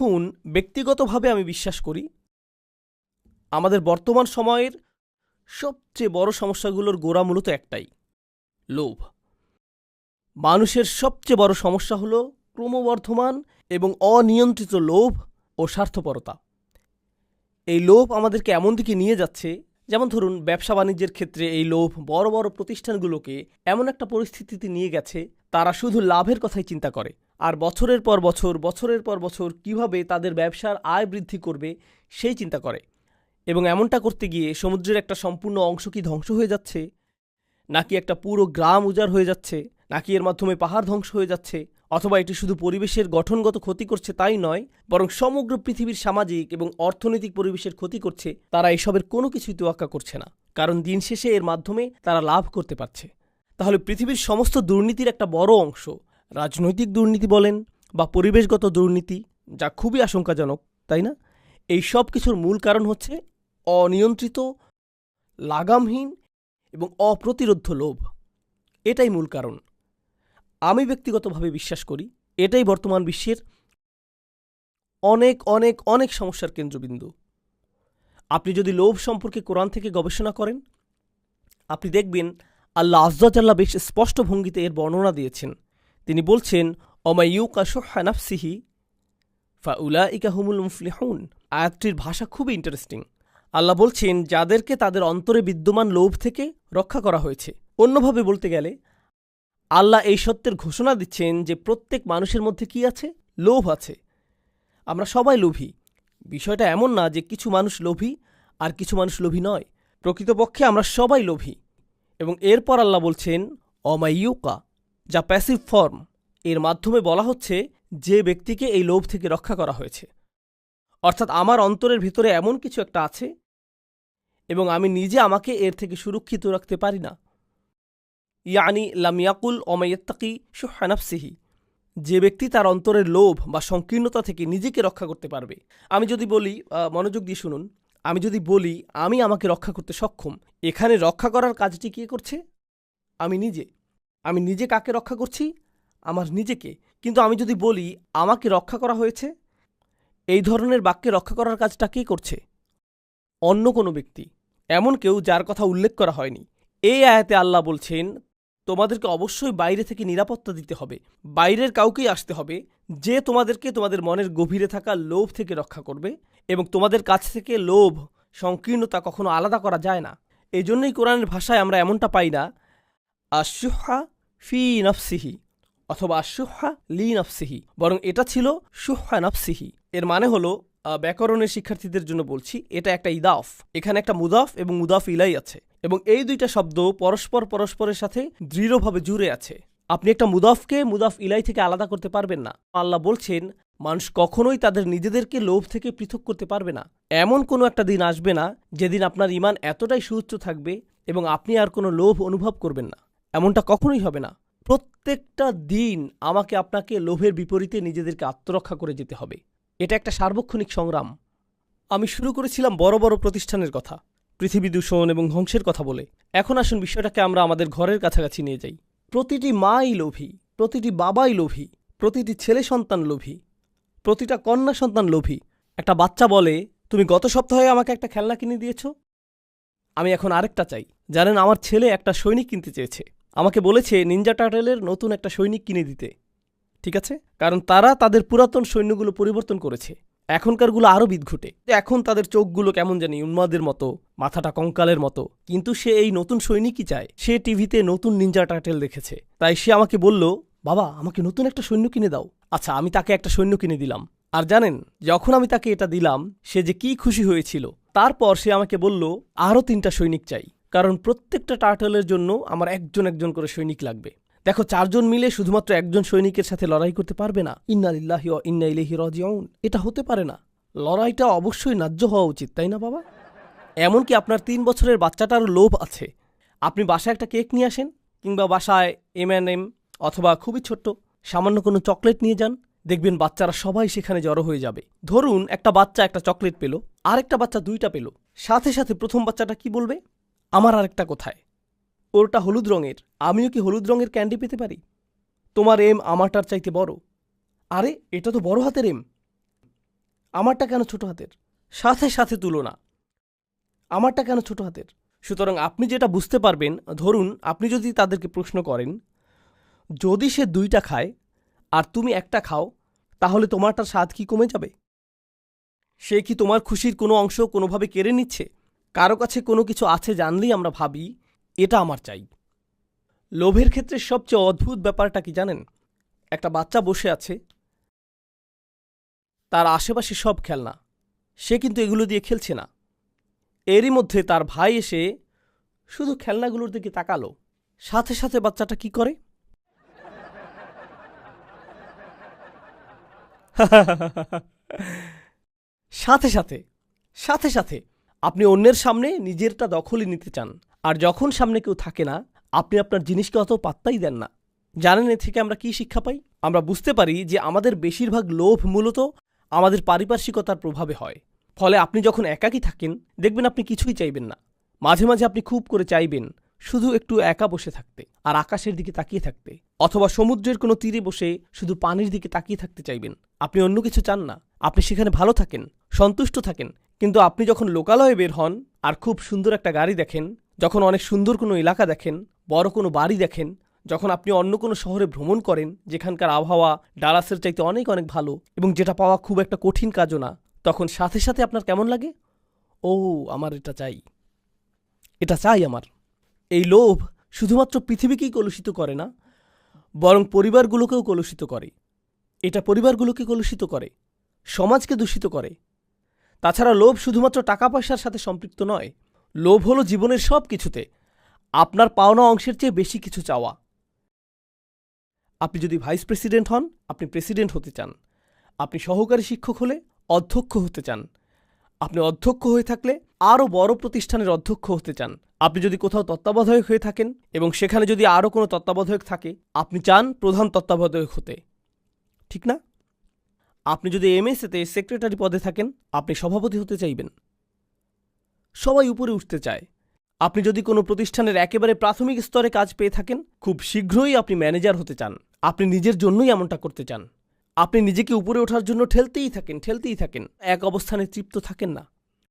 এখন ব্যক্তিগতভাবে আমি বিশ্বাস করি, আমাদের বর্তমান সময়ের সবচেয়ে বড় সমস্যাগুলোর গোড়া মূলত একটাই, লোভ। মানুষের সবচেয়ে বড় সমস্যা হল ক্রমবর্ধমান এবং অনিয়ন্ত্রিত লোভ ও স্বার্থপরতা। এই লোভ আমাদেরকে এমন দিকে নিয়ে যাচ্ছে, যেমন ধরুন, ব্যবসা বাণিজ্যের ক্ষেত্রে এই লোভ বড় বড় প্রতিষ্ঠানগুলোকে এমন একটা পরিস্থিতিতে নিয়ে গেছে, তারা শুধু লাভের কথাই চিন্তা করে। আর বছরের পর বছর, বছরের পর বছর কীভাবে তাদের ব্যবসার আয় বৃদ্ধি করবে সেই চিন্তা করে। এবং এমনটা করতে গিয়ে সমুদ্রের একটা সম্পূর্ণ অংশ কি ধ্বংস হয়ে যাচ্ছে? নাকি একটা পুরো গ্রাম উজাড় হয়ে যাচ্ছে? নাকি এর মাধ্যমে পাহাড় ধ্বংস হয়ে যাচ্ছে? অথবা এটি শুধু পরিবেশের গঠনগত ক্ষতি করছে তাই নয়, বরং সমগ্র পৃথিবীর সামাজিক এবং অর্থনৈতিক পরিবেশের ক্ষতি করছে, তারা এসবের কোনো কিছুই তোয়াক্কা করছে না। কারণ দিন শেষে এর মাধ্যমে তারা লাভ করতে পারছে। তাহলে পৃথিবীর সমস্ত দুর্নীতির একটা বড় অংশ রাজনৈতিক দুর্নীতি বলেন বা পরিবেশগত দুর্নীতি, যা খুবই আশঙ্কাজনক, তাই না? এই সব কিছুর মূল কারণ হচ্ছে অনিয়ন্ত্রিত, লাগামহীন এবং অপ্রতিরোধ্য লোভ। এটাই মূল কারণ। আমি ব্যক্তিগতভাবে বিশ্বাস করি, এটাই বর্তমান বিশ্বের অনেক অনেক অনেক সমস্যার কেন্দ্রবিন্দু। আপনি যদি লোভ সম্পর্কে কোরআন থেকে গবেষণা করেন, আপনি দেখবেন আল্লাহ আজ্জাল্লাহ বেশ স্পষ্ট ভঙ্গিতে এর বর্ণনা দিয়েছেন। তিনি বলছেন অমায়ুকা অমাইউকা সোহানাফসিহি ফাউলা ইকা হুমুল মুফলিহুন। আয়াতটির ভাষা খুবই ইন্টারেস্টিং আল্লাহ বলছেন, যাদেরকে তাদের অন্তরে বিদ্যমান লোভ থেকে রক্ষা করা হয়েছে। অন্যভাবে বলতে গেলে, আল্লাহ এই সত্যের ঘোষণা দিচ্ছেন যে প্রত্যেক মানুষের মধ্যে কি আছে? লোভ আছে। আমরা সবাই লোভী। বিষয়টা এমন না যে কিছু মানুষ লোভী আর কিছু মানুষ লোভী নয়। প্রকৃতপক্ষে আমরা সবাই লোভী। এবং এরপর আল্লাহ বলছেন অমাইয়ুকা যা প্যাসিভ ফর্ম এর মাধ্যমে বলা হচ্ছে, যে ব্যক্তিকে এই লোভ থেকে রক্ষা করা হয়েছে। অর্থাৎ আমার অন্তরের ভিতরে এমন কিছু একটা আছে, এবং আমি নিজে আমাকে এর থেকে সুরক্ষিত রাখতে পারি না। ইয়ানি লামিয়াকুল অমাইয়াত্তাকি সুহানাফসিহি যে ব্যক্তি তার অন্তরের লোভ বা সংকীর্ণতা থেকে নিজেকে রক্ষা করতে পারবে। আমি যদি বলি মনোযোগ দিয়ে শুনুন। আমি যদি বলি, আমি আমাকে রক্ষা করতে সক্ষম, এখানে রক্ষা করার কাজটি কে করছে? আমি নিজে। আমি নিজে কাকে রক্ষা করছি? আমার নিজেকে। কিন্তু আমি যদি বলি, আমাকে রক্ষা করা হয়েছে, এই ধরনের বাক্যে রক্ষা করার কাজটা কে করছে? অন্য কোনো ব্যক্তি। এমন কেউ যার কথা উল্লেখ করা হয়নি। এই আয়াতে আল্লাহ বলছেন, তোমাদেরকে অবশ্যই বাইরে থেকে নিরাপত্তা দিতে হবে। বাইরের কাউকেই আসতে হবে যে তোমাদেরকে তোমাদের মনের গভীরে থাকা লোভ থেকে রক্ষা করবে এবং তোমাদের কাছ থেকে লোভ, সংকীর্ণতা কখনো আলাদা করা যায় না। এই জন্যই কোরআনের ভাষায় আমরা এমনটা পাই না আশুহা ফি নফসিহি অথবা আশুহা লি নফসিহি। বরং এটা ছিল সুহা নফসিহি। এর মানে হলো ব্যাকরণের শিক্ষার্থীদের জন্য বলছি, এটা একটা ইদাফ। এখানে একটা মুদাফ এবং মুদাফ ইলাই আছে। এবং এই দুইটা শব্দ পরস্পর পরস্পরের সাথে দৃঢ়ভাবে জুড়ে আছে। আপনি একটা মুদাফকে মুদাফ ইলাই থেকে আলাদা করতে পারবেন না। আল্লাহ বলছেন, মানুষ কখনোই তাদের নিজেদেরকে লোভ থেকে পৃথক করতে পারবে না। এমন কোনো একটা দিন আসবে না, যেদিন আপনার ইমান এতটাই সুউচ্চ থাকবে এবং আপনি আর কোনো লোভ অনুভব করবেন না। এমনটা কখনোই হবে না। প্রত্যেকটা দিন আমাকে আপনাকে লোভের বিপরীতে নিজেদেরকে আত্মরক্ষা করে যেতে হবে। এটা একটা সার্বক্ষণিক সংগ্রাম। আমি শুরু করেছিলাম বড় বড় প্রতিষ্ঠানের কথা, পৃথিবী দূষণ এবং ধ্বংসের কথা বলে। এখন আসুন বিষয়টাকে আমরা আমাদের ঘরের কাছাকাছি নিয়ে যাই। প্রতিটি মাই লোভী, প্রতিটি বাবাই লোভী, প্রতিটি ছেলে সন্তান লোভী, প্রতিটা কন্যা সন্তান লোভী। একটা বাচ্চা বলে, তুমি গত সপ্তাহে আমাকে একটা খেলনা কিনে দিয়েছ? আমি এখন আরেকটা চাই। জানেন, আমার ছেলে একটা সৈনিক কিনতে চেয়েছে। আমাকে বলেছে নিনজা টার্টেলের নতুন একটা সৈনিক কিনে দিতে। ঠিক আছে? কারণ তারা তাদের পুরাতন সৈন্যগুলো পরিবর্তন করেছে। এখনকারগুলো আরও বিদঘুটে। এখন তাদের চোখগুলো কেমন জানি উন্মাদের মতো, মাথাটা কঙ্কালের মতো। কিন্তু সে এই নতুন সৈনিকই চায়। সে টিভিতে নতুন নিনজা টার্টেল দেখেছে। তাই সে আমাকে বলল, বাবা, আমাকে নতুন একটা সৈন্য কিনে দাও। আচ্ছা আমি তাকে একটা সৈন্য কিনে দিলাম। আর জানেন, যখন আমি তাকে এটা দিলাম, সে যে কি খুশি হয়েছিল, তারপর সে আমাকে বলল আরও তিনটা সৈনিক চাই। কারণ প্রত্যেকটা টার্টলের জন্য আমার একজন একজন করে সৈনিক লাগবে। দেখো, চারজন মিলে শুধুমাত্র একজন সৈনিকের সাথে লড়াই করতে পারবে না। ইন্নালিল্লাহি ও ইন্না ইলাইহি রাজিউন। এটা হতে পারে না। লড়াইটা অবশ্যই ন্যায্য হওয়া উচিত, তাই না বাবা? এমনকি আপনার তিন বছরের বাচ্চাটারও লোভ আছে। আপনি বাসায় একটা কেক নিয়ে আসেন, কিংবা বাসায় এম এন এম অথবা খুবই ছোট্ট, সামান্য কোনো চকলেট নিয়ে যান, দেখবেন বাচ্চারা সবাই সেখানে জড়ো হয়ে যাবে। ধরুন, একটা বাচ্চা একটা চকলেট পেল, আরেকটা বাচ্চা দুইটা পেল। সাথে সাথে প্রথম বাচ্চাটা কি বলবে? আমার আরেকটা কোথায়? ওরটা হলুদ রঙের। আমিও কি হলুদ রঙের ক্যান্ডি পেতে পারি? তোমার এম আমারটার চাইতে বড়। আরে, এটা তো বড় হাতের এম। আমারটা কেন ছোট হাতের? সাথে সাথে তুলনা আমারটা কেন ছোট হাতের? সুতরাং আপনি যেটা বুঝতে পারবেন, ধরুন আপনি যদি তাদেরকে প্রশ্ন করেন, যদি সে দুইটা খায় আর তুমি একটা খাও, তাহলে তোমারটার স্বাদ কি কমে যাবে? সে কি তোমার খুশির কোনো অংশ কোনোভাবে কেড়ে নিচ্ছে? কারও কাছে কোনো কিছু আছে জানলেই আমরা ভাবি, এটা আমার চাই। লোভের ক্ষেত্রে সবচেয়ে অদ্ভুত ব্যাপারটা কি জানেন? একটা বাচ্চা বসে আছে, তার আশেপাশে সব খেলনা, সে কিন্তু এগুলো দিয়ে খেলছে না। এরই মধ্যে তার ভাই এসে শুধু খেলনাগুলোর দিকে তাকালো। সাথে সাথে বাচ্চাটা কি করে? সাথে সাথে সাথে সাথে আপনি অন্যের সামনে নিজেরটা দখলই নিতে চান। আর যখন সামনে কেউ থাকে না, আপনি আপনার জিনিসকে অত পাত্তাই দেন না। জানেন এ থেকে আমরা কি শিক্ষা পাই? আমরা বুঝতে পারি যে আমাদের বেশিরভাগ লোভ মূলত আমাদের পারিপার্শ্বিকতার প্রভাবে হয়। ফলে আপনি যখন একাকী থাকেন, দেখবেন আপনি কিছুই চাইবেন না। মাঝে মাঝে আপনি খুব করে চাইবেন শুধু একটু একা বসে থাকতে আর আকাশের দিকে তাকিয়ে থাকতে। অথবা সমুদ্রের কোনো তীরে বসে শুধু পানির দিকে তাকিয়ে থাকতে চাইবেন। আপনি অন্য কিছু চান না। আপনি সেখানে ভালো থাকেন, সন্তুষ্ট থাকেন কিন্তু আপনি যখন লোকালয়ে বের হন আর খুব সুন্দর একটা গাড়ি দেখেন, যখন অনেক সুন্দর কোনো এলাকা দেখেন, বড় কোনো বাড়ি দেখেন, যখন আপনি অন্য কোনো শহরে ভ্রমণ করেন, যেখানকার আবহাওয়া ডালাসের চাইতে অনেক অনেক ভালো এবং যেটা পাওয়া খুব একটা কঠিন কাজও না, তখন সাথে সাথে আপনার কেমন লাগে? ও, আমার এটা চাই। এটা চাই আমার। এই লোভ শুধুমাত্র পৃথিবীকেই কলুষিত করে না, বরং পরিবারগুলোকেও কলুষিত করে। এটা পরিবারগুলোকে কলুষিত করে, সমাজকে দূষিত করে। তাছাড়া লোভ শুধুমাত্র টাকা পয়সার সাথে সম্পৃক্ত নয়, লোভ হলো জীবনের সব কিছুতে। আপনার পাওনা অংশের চেয়ে বেশি কিছু চাওয়া। আপনি যদি ভাইস প্রেসিডেন্ট হন, আপনি প্রেসিডেন্ট হতে চান। আপনি সহকারী শিক্ষক হলে অধ্যক্ষ হতে চান। আপনি অধ্যক্ষ হয়ে থাকলে আরও বড় প্রতিষ্ঠানের অধ্যক্ষ হতে চান। আপনি যদি কোথাও তত্ত্বাবধায়ক হয়ে থাকেন এবং সেখানে যদি আরও কোনো তত্ত্বাবধায়ক থাকে, আপনি চান প্রধান তত্ত্বাবধায়ক হতে। ঠিক না? আপনি যদি এমএসএতে সেক্রেটারি পদে থাকেন, আপনি সভাপতি হতে চাইবেন। সবাই উপরে উঠতে চায়। আপনি যদি কোনো প্রতিষ্ঠানের একেবারে প্রাথমিক স্তরে কাজ পেয়ে থাকেন, খুব শীঘ্রই আপনি ম্যানেজার হতে চান। আপনি নিজের জন্যই এমনটা করতে চান। আপনি নিজেকে উপরে ওঠার জন্য ঠেলতেই থাকেন ঠেলতেই থাকেন। এক অবস্থানে তৃপ্ত থাকেন না।